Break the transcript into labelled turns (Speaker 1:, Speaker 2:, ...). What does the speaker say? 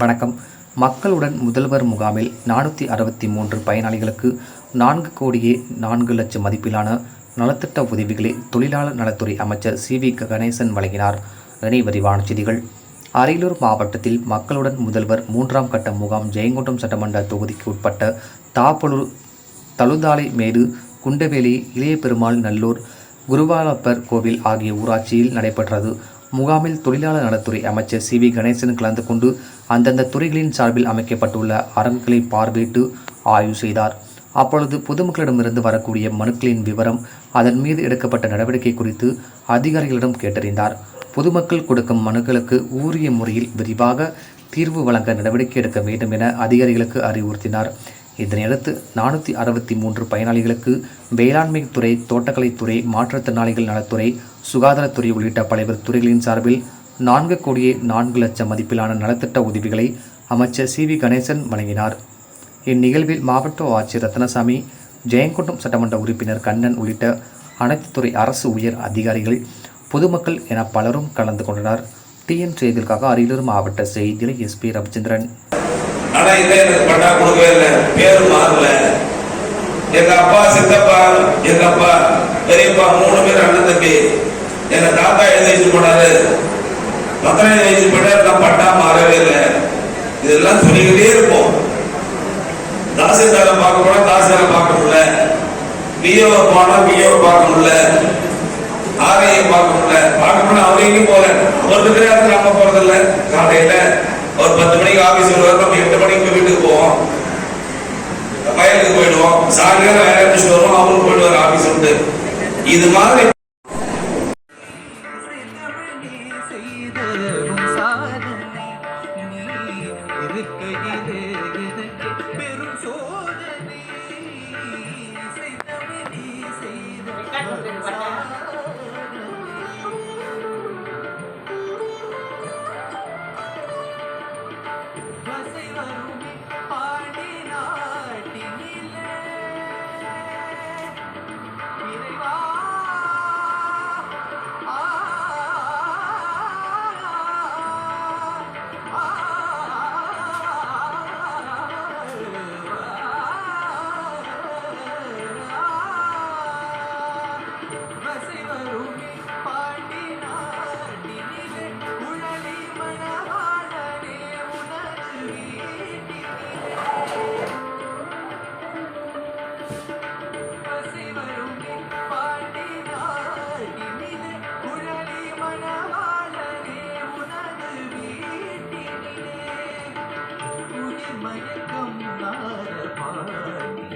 Speaker 1: வணக்கம். மக்களுடன் முதல்வர் முகாமில் நானூற்றி அறுபத்தி மூன்று பயனாளிகளுக்கு நான்கு கோடியே நான்கு லட்சம் மதிப்பிலான நலத்திட்ட உதவிகளை தொழிலாளர் நலத்துறை அமைச்சர் சி வி கணேசன் வழங்கினார். இணை விரிவான செய்திகள். அரியலூர் மாவட்டத்தில் மக்களுடன் முதல்வர் மூன்றாம் கட்ட முகாம் ஜெயங்கொண்டம் சட்டமன்ற தொகுதிக்கு உட்பட்ட தாப்பலூர் தழுதாலை மேடு குண்டவேலி இளைய பெருமாள் நல்லூர் குருவாலப்பர் கோவில் ஆகிய ஊராட்சியில் நடைபெற்றது. முகாமில் தொழிலாளர் நலத்துறை அமைச்சர் சி வி கணேசன் கலந்து கொண்டு அந்தந்த துறைகளின் சார்பில் அமைக்கப்பட்டுள்ள அரங்குகளை பார்வையிட்டு ஆய்வு செய்தார். அப்பொழுது பொதுமக்களிடமிருந்து வரக்கூடிய மனுக்களின் விவரம் அதன் மீது எடுக்கப்பட்ட நடவடிக்கை குறித்து அதிகாரிகளிடம் கேட்டறிந்தார். பொதுமக்கள் கொடுக்கும் மனுக்களுக்கு உரிய முறையில் விரிவாக தீர்வு வழங்க நடவடிக்கை எடுக்க வேண்டும் என அதிகாரிகளுக்கு அறிவுறுத்தினார். இதனையடுத்து நானூற்றி அறுபத்தி மூன்று பயனாளிகளுக்கு வேளாண்மை துறை தோட்டக்கலைத்துறை மாற்றுத்திறனாளிகள் நலத்துறை சுகாதாரத்துறை உள்ளிட்ட பல்வேறு துறைகளின் சார்பில் நான்கு கோடியே நான்கு லட்சம் மதிப்பிலான நலத்திட்ட உதவிகளை அமைச்சர் சி வி கணேசன் வழங்கினார். இந்நிகழ்வில் மாவட்ட ஆட்சியர் ரத்னசாமி ஜெயங்கொண்டம் சட்டமன்ற உறுப்பினர் கண்ணன் உள்ளிட்ட அனைத்து துறை அரசு உயர் அதிகாரிகள் பொதுமக்கள் என பலரும் கலந்து கொண்டனர். டிஎன் செய்திகளுக்காக அரியலூர் மாவட்ட செய்தியில் எஸ்பி ரவிச்சந்திரன்.
Speaker 2: எங்க அப்பா சித்தப்பா எங்க அப்பா பெரியப்பா மூணு பேர் அண்ணன் தம்பி. எங்க தாத்தா எழுதி போனாரு மத்தனை எழுதி வச்சு போனாரு பட்டா மாறவே இல்லை. இதெல்லாம் சொல்லிக்கிட்டே இருப்போம். தாசில்தாரை பார்க்க போனா தாசில்தாரை பார்க்க முடியல. பிஓ போனா பிஓ பார்க்க முடியல. ஆர்ஐ பார்க்க முடியல. பார்க்க முடியல அவரையும் எங்கேயும் போல அவர் இருக்கிற இடத்துல நம்ம போறதில்ல. காலையில ஒரு பத்து மணிக்கு ஆபீஸ் வருவார் நம்ம எட்டு மணிக்கு வீட்டுக்கு போவோம். வயலுக்கு போயிடுவோம். சாயங்காலம் வேலை முடிச்சுட்டு வருவோம் அவரும் போயிடுவார் ஆபீஸ் உண்டு இது மாதிரி
Speaker 3: செய்த சாதனை நீ இருக்கையிலே எனக்கு பெரும் சோதனை. செய்தவனி செய்த மயக்கம் நாரபாணி